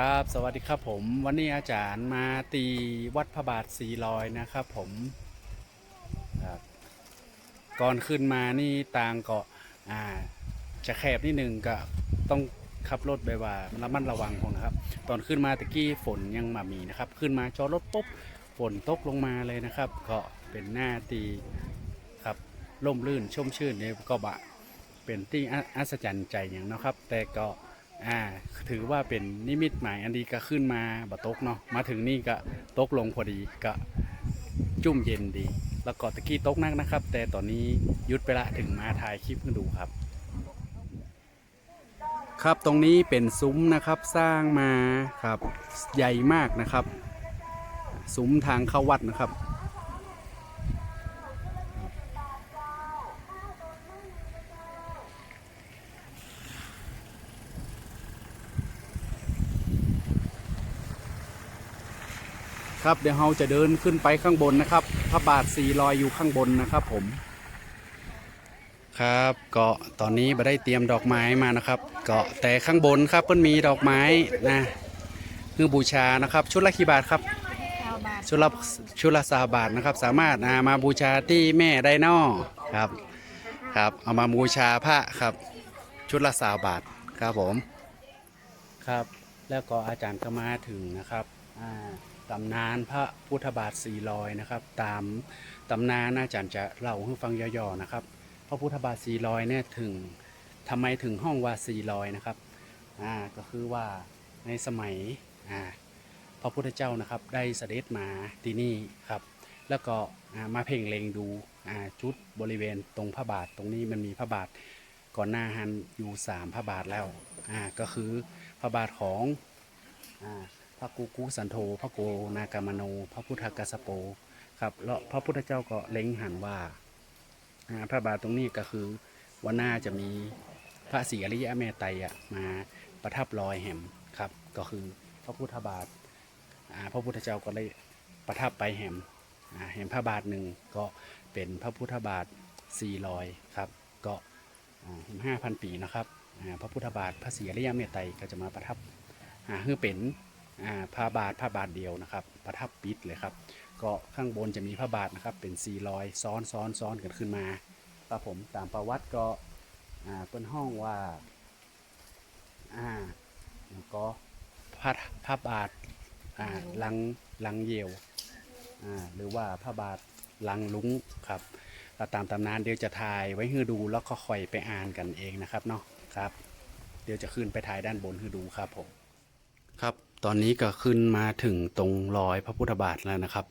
ครับ สวัสดีครับผม วันนี้อาจารย์มาตีวัดพระบาทสีลอยนะครับผมครับก่อนขึ้นมานี่ต่างก็อ่าจะแคบนิดนึงก็ต้องขับรถแบบว่าระมัดระวังพอนะครับ ตอนขึ้นมาตะกี้ฝนยังมามีนะครับ ขึ้นมาจอดรถปุ๊บฝนตกลงมาเลยนะครับ ก็เป็นหน้าตีครับล่มลื่นชุ่มชื่นเนี่ยก็บะเป็นที่อัศจรรย์ใจอย่างนะครับ แต่ก็ อ่าถือว่าเป็นนิมิตหมายอันดีก็ขึ้นมาบ่ตกเนาะมาถึงนี่ก็ตกลงพอดีก็จุ่มเย็นดี แล้วก็ตะกี้ตกนักนะครับ แต่ตอนนี้ยุดไปละถึงมาถ่ายคลิปให้ดูครับ ครับตรงนี้เป็นซุ้มนะครับสร้างมาครับใหญ่มากนะครับ ซุ้มทางเข้าวัดนะครับ ครับเดี๋ยวเราจะเดินขึ้นไปข้างบนนะครับพระบาทสีลอยอยู่ข้างบนนะครับผม ครับก็ตอนนี้มาได้เตรียมดอกไม้มานะครับก็แต่ข้างบนครับเพิ่นมีดอกไม้นะเพื่อบูชานะครับ ชุดละกี่บาทครับเก้าบาทชุดละชุดละสาบาทนะครับ สามารถอ่ามาบูชาที่แม่ไดโนอครับครับ เอามาบูชาพระครับ ชุดละสาบาทครับผมครับ แล้วก็อาจารย์ก็มาถึงนะครับอ่า ตำนานพระพุทธบาทสี่ลอยนะครับ ตามตำนานอาจารย์จะเล่าให้ฟังย่อๆนะครับ พระพุทธบาทสี่ลอยเนี่ยถึงทำไมถึงห้องว่าสี่ลอยนะครับอ่าก็คือว่าในสมัยอ่าพระพุทธเจ้านะครับได้เสด็จมาที่นี่ครับ แล้วก็มาเพ่งเล็งดูอ่าจุดบริเวณตรงพระบาทตรงนี้มันมีพระบาทก่อนหน้าหันอยู่สามพระบาทแล้วก็คือพระบาทของ พระกุกุสันโธพระโกนากามโน พระพุทธกัสโปครับแล้วพระพุทธเจ้าก็เล็งหันว่าพระบาทตรงนี้ก็คือวันหน้าจะมีพระศรีอริยะเมตไตรอะมาประทับรอยแห่มครับ ก็คือพระพุทธบาทพระพุทธเจ้าก็เลยประทับไปแห่มแหมพระบาทหนึ่งก็เป็นพระพุทธบาทสี่รอยครับก็ห้าพันปีนะครับพระพุทธบาทพระศรีอริยเมตไตรก็จะมาประทับอ่าคือเป็น อ่าบาทพระบาทเดียวนะครับประทับปิดเลยครับ ก็ข้างบนจะมีพระบาทนะครับเป็นสี่รอยซ้อนซ้อนซ้อนกันขึ้นมาครับผมตามประวัติก็เป็นห้องว่าอ่าแล้วก็พระพระบาทอ่าลังลังเยวอ่าหรือว่าพระบาทลังลุงครับตามตำนานเดี๋ยวจะถ่ายไว้ให้ดูแล้วก็ค่อยไปอ่านกันเองนะครับเนาะครับ เดี๋ยวจะขึ้นไปถ่ายด้านบนให้ดูครับผมครับ ตอนนี้ก็ขึ้นมาถึงตรงรอยพระพุทธบาทแล้วนะครับ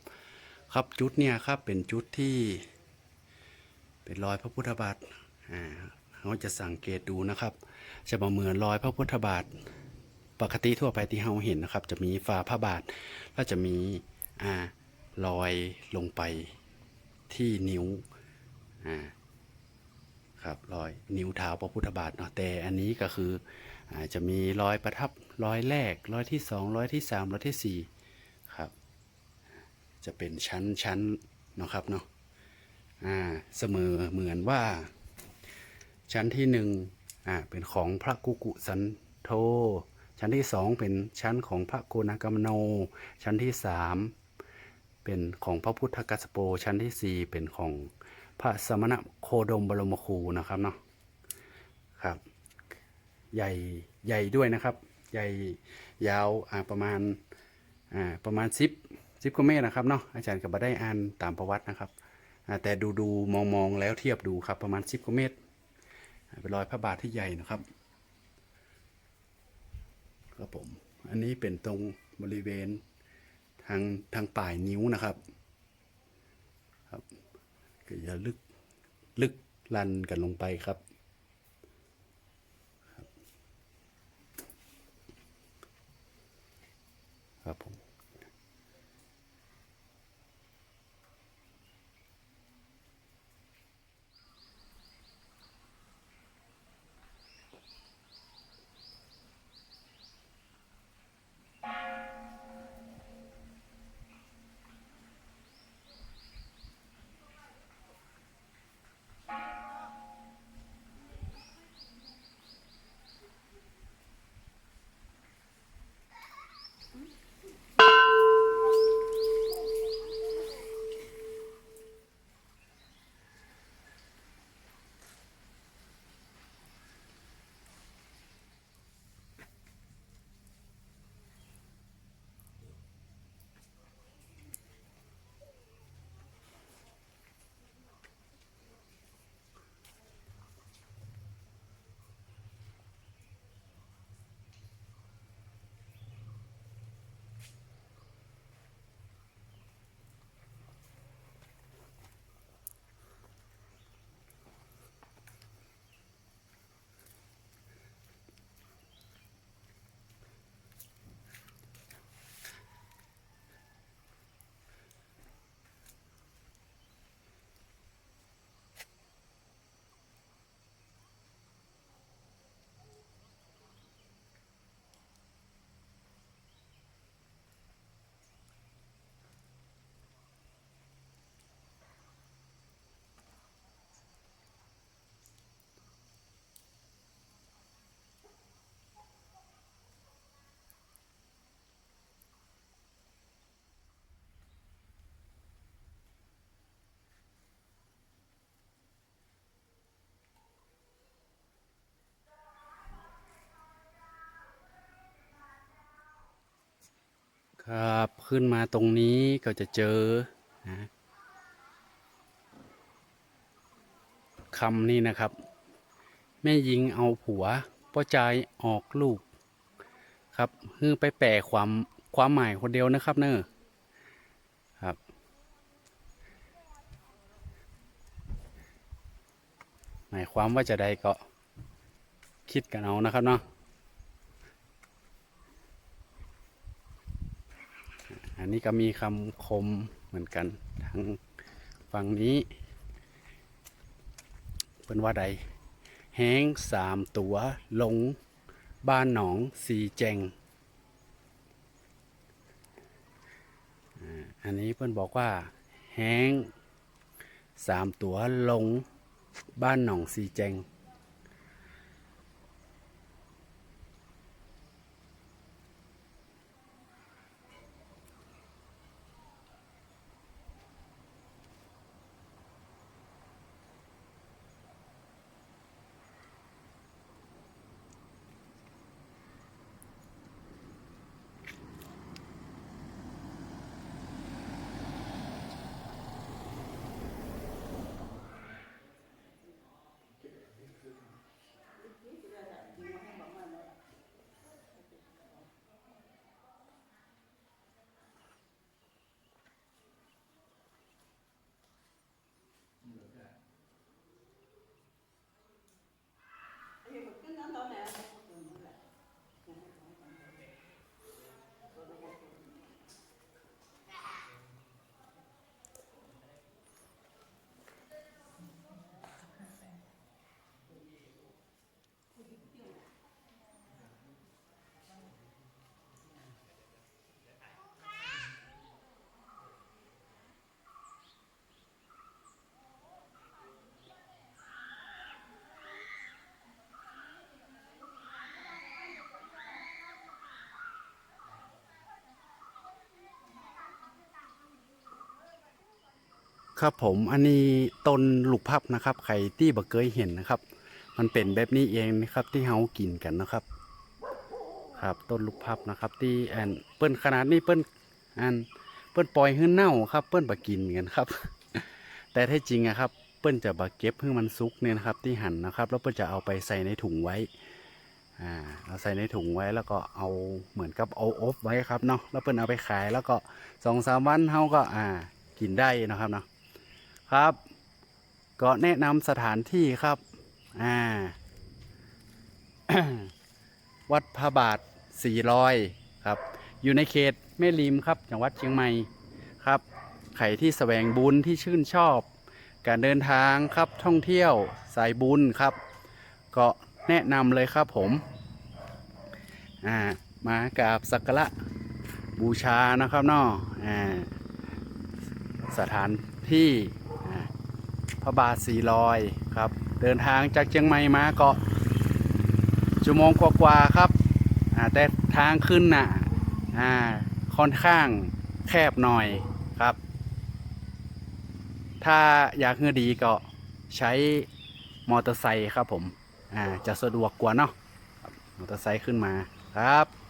ครับจุดเนี่ยครับเป็นจุดที่ เป็นรอยพระพุทธบาทอ่าเราจะสังเกตดูนะครับ จะมาเหมือนรอยพระพุทธบาท ปกติทั่วไปที่เราเห็นนะครับ จะมีฝาพระบาทแล้วจะมีอ่ารอยลงไปที่นิ้วอ่าครับรอยนิ้วเท้าพระพุทธบาทเนาะแต่อันนี้ก็คือ อาจะมีรอยประทับรอยแรกรอยที่สองรอยที่สามรอยที่สี่ครับ จะเป็นชั้นชั้นนะครับเนาะอ่าเสมอเหมือนว่า ชั้นที่หนึ่งอ่าเป็นของพระกุกุสันโธชั้นที่สองเป็นชั้นของพระโกนากามโน ชั้นที่สามเป็นของพระพุทธกัสโป ชั้นที่สี่เป็นของพระสมณะโคดมบรมครูนะครับเนาะครับ ใหญ่ใหญ่ด้วยนะครับ ใหญ่ยาวประมาณประมาณสิบสิบกว่าเมตรนะครับเนาะอาจารย์ก็บ่ได้อ่านตามประวัตินะครับแต่ดูดูมองมองแล้วเทียบดูครับประมาณสิบกว่าเมตรเป็นรอยพระบาทที่ใหญ่นะครับครับผมอันนี้เป็นตรงบริเวณทางทางปลายนิ้วนะครับครับก็อย่าลึกลึกลันกันลงไปครับ ครับผม ครับขึ้นมาตรงนี้ก็จะเจอนะคำนี้นะครับ แม่ยิงเอาผัวป้อใจออกลูก ครับคือไปแปลความความหมายคนเดียวนะครับเนอะครับหมายความว่าจะได้ก็คิดกันเอานะครับเนาะ อันนี้ก็มีคำคมเหมือนกันทางฝั่งนี้ เป็นว่าใด แห้งสามตัวลง บ้านหนองสีแจงอันนี้เพื่อนบอกว่า แห้งสามตัวลง บ้านหนองสีแจง ครับผมอันนี้ต้นลูกพับนะครับใครที่บ่เคยเห็นนะครับ มันเป็นแบบนี้เองนะครับที่เฮากินกันนะครับ ครับต้นลูกพับนะครับ ที่อันเปิ้นขนาดนี้เปิ้นอันเปิ้นปล่อยให้เน่าครับ เปิ้นบ่กินกันครับ แต่แท้จริงอะครับ เปิ้นจะบ่เก็บให้มันสุกเนี่ยนะครับ ที่หั่นนะครับ แล้วเปิ้นจะเอาไปใส่ในถุงไว้อ่าเอาใส่ในถุงไว้แล้วก็เอาเหมือนกับเอาอบไว้ครับเนาะแล้วเปิ้นเอาไปขายแล้วก็สองสามวันเฮาก็อ่ากินได้นะครับเนาะ ครับ ก็แนะนำสถานที่ครับ อ่า วัดพระบาทสีลอยครับ อยู่ในเขตแม่ริมครับ จังหวัดเชียงใหม่ครับ ใครที่แสวงบุญที่ชื่นชอบ การเดินทางครับท่องเที่ยวสายบุญครับ ก็แนะนำเลยครับผม อ่ามากราบสักการะบูชานะครับเนาะอ่าสถานที่ พระบาทสีลอยครับ เดินทางจากเชียงใหม่มาเก็ชั่วโมงกว่าๆครับแต่ทางขึ้นน่ะอ่าค่อนข้างแคบหน่อยครับ ถ้าอยากเงือดีก็ใช้มอเตอร์ไซค์ครับผมจะสะดวกกว่าเนาะมอเตอร์ไซค์ขึ้นมาครับ